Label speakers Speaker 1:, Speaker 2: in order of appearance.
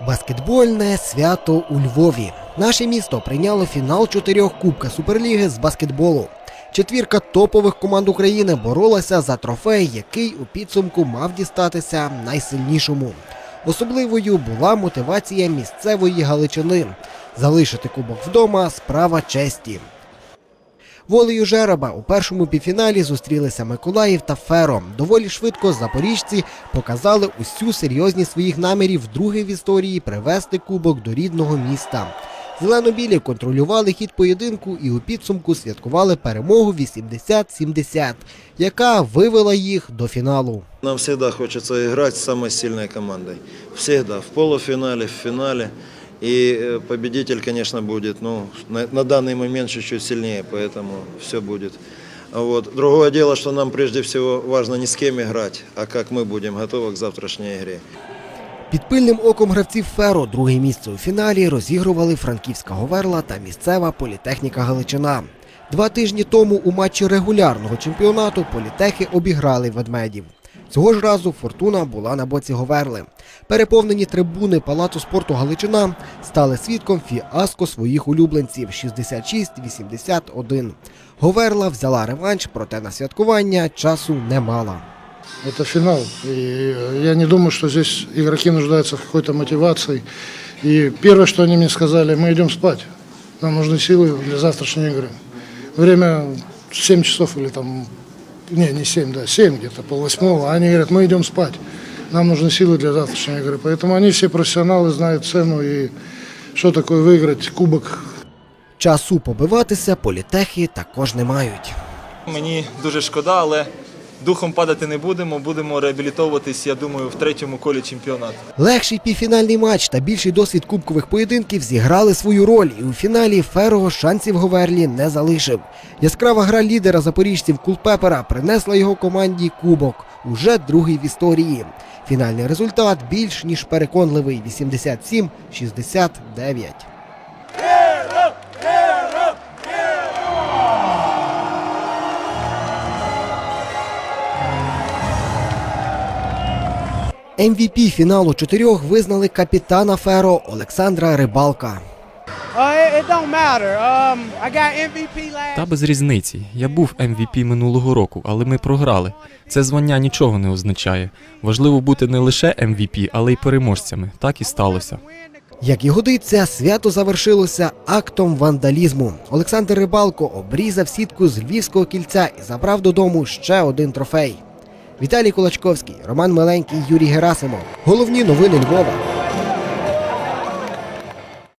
Speaker 1: Баскетбольне свято у Львові. Наше місто прийняло фінал чотирьох Кубка Суперліги з баскетболу. Четвірка топових команд України боролася за трофей, який у підсумку мав дістатися найсильнішому. Особливою була мотивація місцевої Галичини. Залишити кубок вдома справа честі. Волею жереба у першому півфіналі зустрілися Миколаїв та Феро. Доволі швидко запоріжці показали усю серйозність своїх намірів вдруге в історії привести кубок до рідного міста. Зелено-білі контролювали хід поєдинку і у підсумку святкували перемогу 80-70, яка вивела їх до фіналу.
Speaker 2: Нам всегда хочется играть с самой сильной командой. Всегда. В полуфинале, в финале. И э, победитель, конечно, будет ну, на, на данный момент чуть-чуть сильнее, поэтому все будет. Вот. Другое дело, что нам прежде всего важно не с кем играть, а как мы будем готовы к завтрашней игре.
Speaker 1: Під пильним оком гравців Феро друге місце у фіналі розігрували Франківська Говерла та місцева політехніка Галичина. Два тижні тому у матчі регулярного чемпіонату політехи обіграли ведмедів. Цього ж разу фортуна була на боці Говерли. Переповнені трибуни Палацу спорту Галичина стали свідком фіаско своїх улюбленців 66-81. Говерла взяла реванш, проте на святкування часу не мала.
Speaker 3: Это финал. И я не думаю, что здесь игроки нуждаются в какой-то мотивации. И первое, что они мне сказали, мы идем спать. Нам нужны силы для завтрашней игры. Время 7 часов или там, не, не 7, да, 7 где-то, пол восьмого. А они говорят, мы идем спать. Нам нужны силы для завтрашней игры. Поэтому они все профессионалы, знают цену и что такое выиграть кубок
Speaker 1: Часу побиватися політехи також не мають.
Speaker 4: Мені дуже шкода, але духом падати не будемо. Будемо реабілітовуватись, я думаю, в третьому колі чемпіонату.
Speaker 1: Легший півфінальний матч та більший досвід кубкових поєдинків зіграли свою роль, і у фіналі Ферого шансів Говерлі не залишив. Яскрава гра лідера запоріжців Кулпепера принесла його команді кубок уже другий в історії. Фінальний результат більш ніж переконливий 87-69. MVP фіналу чотирьох визнали капітана Феро Олександра Рибалка.
Speaker 5: Uh. Um.
Speaker 6: Та без різниці. Я був MVP минулого року, але ми програли. Це звання нічого не означає. Важливо бути не лише MVP, але й переможцями. Так і сталося.
Speaker 1: Як і годиться, свято завершилося актом вандалізму. Олександр Рибалко обрізав сітку з львівського кільця і забрав додому ще один трофей. Віталій Кулачковський, Роман Миленький, Юрій Герасимов. Головні новини Львова.